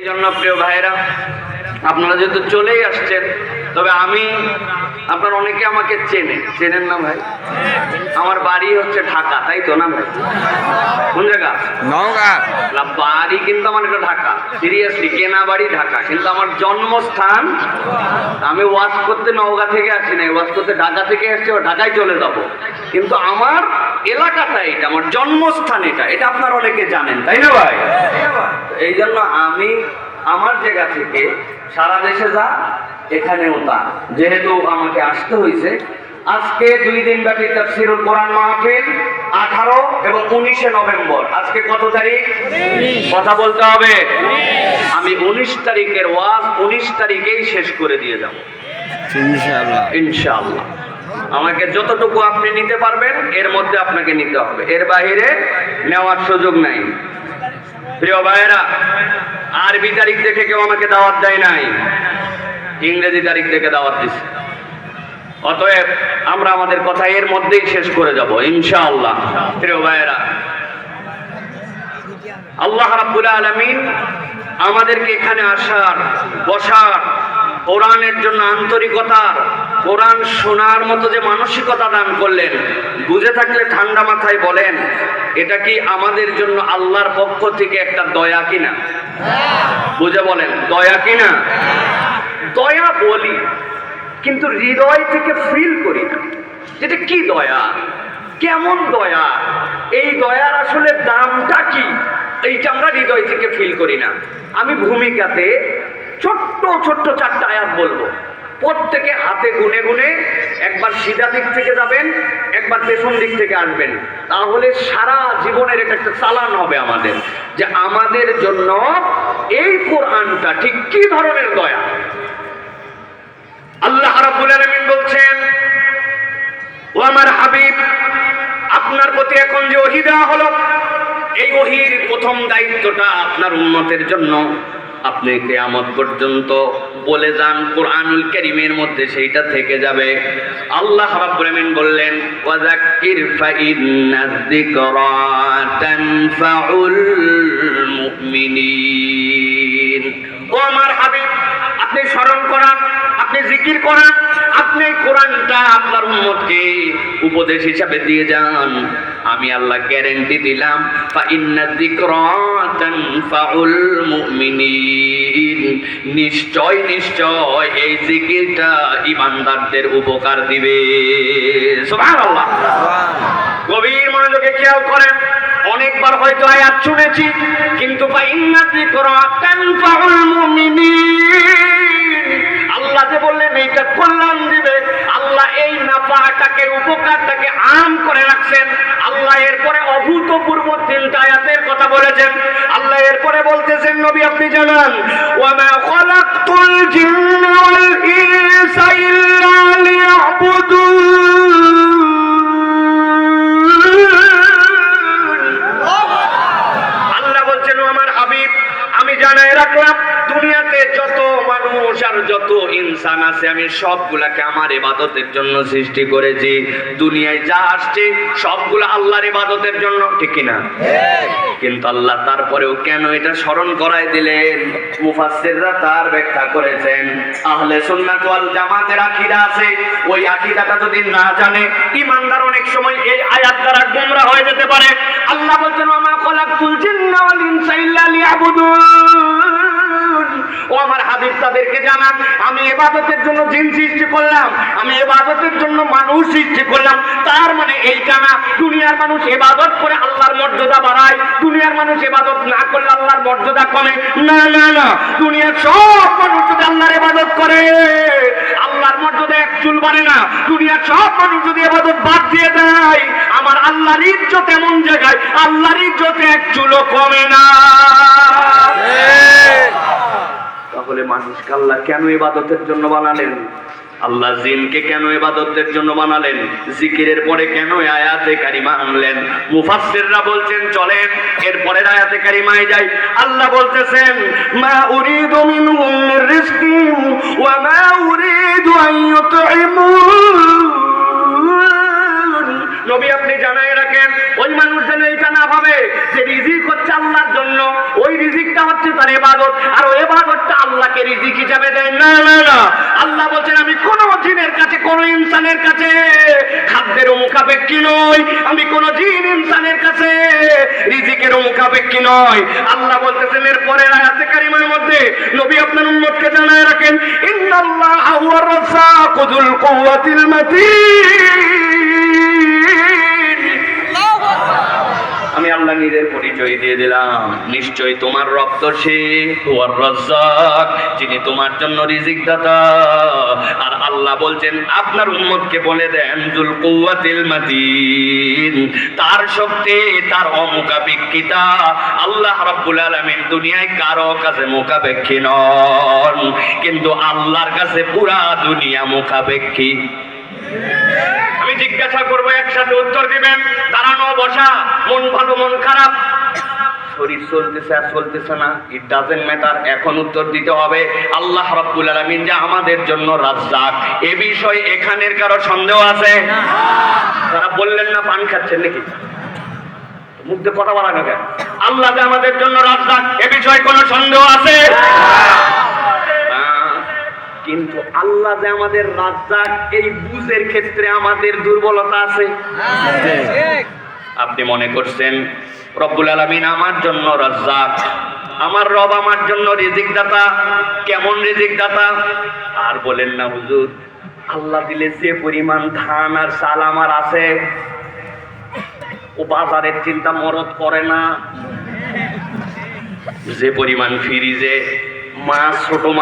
জন্য প্রিয় ভাইরা আপনারা যেহেতু চলেই আসছেন তবে আমি আপনার অনেকে আমাকে চেনে। চেনেন না ভাই? আমার বাড়ি হচ্ছে ঢাকা তাই তো না ভাই? কোন জায়গা? নওগাঁ। বাড়ি কিন্তু আমার এটা ঢাকা। সিরিয়াসলি কেনা বাড়ি ঢাকা কিন্তু আমার জন্মস্থান আমি ওয়াজ করতে নওগাঁ থেকে আসি নাই ওয়াজ করতে ঢাকা থেকে আসছি ঢাকায় চলে যাব। কিন্তু আমার এলাকাটা এটা আমার জন্মস্থান এটা এটা আপনারা অনেকে জানেন তাই না ভাই? এই জন্য আমি আমার জায়গা থেকে সারা দেশে যা এখানেও তা। যেহেতু আমাকে আসতে হয়েছে আজকে দুই দিন ব্যাপী তাফসিরুল কোরআন মাহফিল আঠারো এবং উনিশে নভেম্বর। আজকে কত তারিখ? কথা বলতে হবে। আমি উনিশ তারিখের ওয়াজ উনিশ তারিখেই শেষ করে দিয়ে যাব। ইনশাআল্লাহ। ইনশাআল্লাহ। আমাকে যতটুকু আপনি নিতে পারবেন এর মধ্যে আপনাকে নিতে হবে। এর বাইরে নেওয়ার সুযোগ নাই। প্রিয় ভাইয়েরা আরবি তারিখ দেখে কেউ আমাকে দাওয়াত দেয় নাই। ইংরেজি তারিখ থেকে দাওয়াত দিচ্ছে অতএব আমরা আমাদের কথা এর মধ্যেই শেষ করে যাব, ইনশাআল্লাহ। প্রিয় ভাইয়েরা, আল্লাহ রাব্বুল আলামিন আমাদেরকে এখানে আসার, বসার, কোরআনের জন্য আন্তরিকতার, কোরআন শোনার মতো যে মানসিকতা দান করলেন, বুঝে থাকলে ঠান্ডা মাথায় বলেন, এটা কি আমাদের জন্য আল্লাহর পক্ষ থেকে একটা দয়া কিনা? বুঝে বলেন, দয়া কিনা? দয়া বলি, কিন্তু হৃদয় থেকে ফিল করি না। যেটা কি দয়া? কেমন দয়া? এই দয়ার আসলে দামটা কি? এইটা আমরা হৃদয় থেকে ফিল করি না। আমি ভূমিকাতে ছোট্ট ছোট্ট চারটা আয়াত বলব। প্রত্যেকে হাতে গুনে গুনে একবার সিধা দিক থেকে যাবেন, একবার পেছন দিক থেকে আসবেন। তাহলে সারা জীবনের এটা একটা চালান হবে আমাদের, যে আমাদের জন্য এই কোরআনটা ঠিক কি ধরনের দয়া? আল্লাহ রাব্বুল আলামিন বলছেন ও আমার হাবিব, আপনার প্রতি এখন যে ওহী দেওয়া হলো, এই ওহির প্রথম দায়িত্বটা আপনার উন্মতের জন্য। আপনি কেয়ামত পর্যন্ত বলে যান, কোরআনুল কারীমের মধ্যে সেইটা থেকে যাবে। আল্লাহ রাব্বুল আলামিন বললেন, ওয়াযাক্কির ফাইন্নায যিকরা তানফাউল মুমিনিন। ও আমার হাবিব, আপনি স্মরণ করান আপনি জিকির করান, আপনি এই কোরআনটা আপনার উম্মতকে উপদেশ হিসাবে দিয়ে যান। আমি আল্লাহ গ্যারেন্টি দিলাম ফা ইন্না যিকরা তানফাউল মুমিনিন। নিশ্চয় নিশ্চয় এই জিকিরটা ইমানদারদের উপকার দিবে। সুবহানাল্লাহ। গভীর মনোযোগে খেয়াল করেন, অনেকবার হয়তো আয়াত শুনেছি, কিন্তু বা ইন্নাতি করাতান ফাউল মুমিনিন। এইটা কল্যাণ দিবে। আল্লাহ এই নাফাটাকে উপকারটাকে আম করে রাখছেন। আল্লাহ এরপরে অভূতপূর্ব কথা বলেছেন। আল্লাহ এরপরে বলতেছেন, নবী, আপনি জানান জিন্না ওয়াল ইনসা ইল্লা আল্লাহ বলছেন আমার হাবিব, আমি জানাই রাখলাম, দুনিয়াতে যত আর যত ইনসান আছে, আমি সবগুলাকে আমার ইবাদতের জন্য সৃষ্টি করেছি। দুনিয়ায় যা আসছে, সবগুলা আল্লাহর ইবাদতের জন্য, ঠিক কিনা কিন্তু আল্লাহ তারপরেও কেন এটা স্মরণ করায় দিলেন? মুফাসসিররা তার ব্যাখ্যা করেছেন, আহলে সুন্নাত ওয়াল জামাতের আকীদা আছে, ওই আকীদাটা যদি না জানে ইমানদার অনেক সময় এই আয়াত দ্বারা গোমরা হয়ে যেতে পারে। আল্লাহ বলছেন ওমা খলাকতুল জিন্না ওয়াল ইনসা ইল্লা লিয়াবুদুন। ও আমার হাবিব তাদেরকে জানান। আমি এবাদতের জন্য জিন সৃষ্টি করলাম। আমি এবাদতের জন্য মানুষ সৃষ্টি করলাম। তার মানে দুনিয়ার মানুষ এবাদত করে আল্লাহর মর্যাদা বাড়ায়। দুনিয়ার মানুষ এবাদত না করলে আল্লাহর মর্যাদা কমে। না না না, দুনিয়ার সব মানুষ যদি আল্লাহর এবাদত করে, আল্লাহর মর্যাদা এক চুল বাড়ে না। দুনিয়ার সব মানুষ যদি এবাদত বাদ দিয়ে দেয়, আমার আল্লাহর ইজ্জত এমন জায়গায়, আল্লাহর ইজ্জত এক চুলও কমে না। মানুষকে আল্লাহ কেন ইবাদতের জন্য বানালেন? আল্লাহ জিনকে কেন ইবাদতের জন্য বানালেন? জিকিরের পরে কেন আয়াতে কারিমা আনলেন? মুফাসসিররা বলছেন, চলেন এর পরের আয়াতে কারিমায় যাই। আল্লাহ বলতেছেন, মা উরিদু মিনহুম মির ওয়া মা উরিদু আন ইউতঈমুন নবী আপনি জানাই রাখেন, ওই মানুষ যেন এটা না হবে যে রিজিক হচ্ছে আল্লাহর জন্য, ওই রিজিকটা হচ্ছে তার এবাদত আর ওই এবাদতটা আল্লাহকে রিজিক হিসাবে দেয়। না না না, আল্লাহ বলছেন, আমি কোন জিনের কাছে, কোন ইনসানের কাছে খাদ্যের মুখাপেক্ষী নই, আমি কোন জিন ইনসানের কাছে রিজিকের মুখাপেক্ষী নয় আল্লাহ বলতেছেন এর পরের আয়াতে কারিমার মধ্যে নবী আপনার উম্মতকে জানায় রাখেন, ইন্নাল্লাহা হুয়ার রাজ্জাকু যুল কুওয়াতিল মাতিন। আমি আল্লাহ নিজের পরিচয় দিয়ে দিলাম। নিশ্চয় তোমার রক্ত সে যিনি তোমার জন্য রিজিক দাতা আর আল্লাহ বলছেন, আপনার উম্মতকে বলে দেন জুল কুওয়াতিল মাতিন। তার শক্তি, তার অমুখাপেক্ষিতা আল্লাহ রাব্বুল আলামিন দুনিয়ায় কারও কাছে মুখাপেক্ষী নন, কিন্তু আল্লাহর কাছে পুরা দুনিয়া মুখাপেক্ষী। আমি জিজ্ঞাসা করব, একসাথে উত্তর দিবেন। দাঁড়ানো, বসা, মন ভালো, মন খারাপ। শরীর চলতেছে আর চলতেছে না ইট ডাজেন্ট ম্যাটার এখন উত্তর দিতে হবে। আল্লাহ আলামিন যে আমাদের জন্য রাজ্জাক। এ বিষয়ে এখানের কারও সন্দেহ আছে? তারা বললেন না, পান খাচ্ছেন নাকি? মুখ কথা বলা কেন আল্লাহ আমাদের জন্য রাজ্জাক, এ বিষয়ে কোনো সন্দেহ আছে? কিন্তু আল্লাহ যে আমাদের রাজ্জাক, এই বুঝের ক্ষেত্রে আমাদের দুর্বলতা আছে। আপনি মনে করছেন, রব্বুল আলমিন আমার জন্য রাজ্জাক, আমার রব আমার জন্য রিজিক দাতা কেমন রিজিক দাতা আর বলেন না, হুজুর, আল্লাহ দিলে যে পরিমাণ ধান আর চাল আমার আছে, ও বাজারের চিন্তা মরদ করে না। যে পরিমাণ ফ্রিজে মাছ ছোট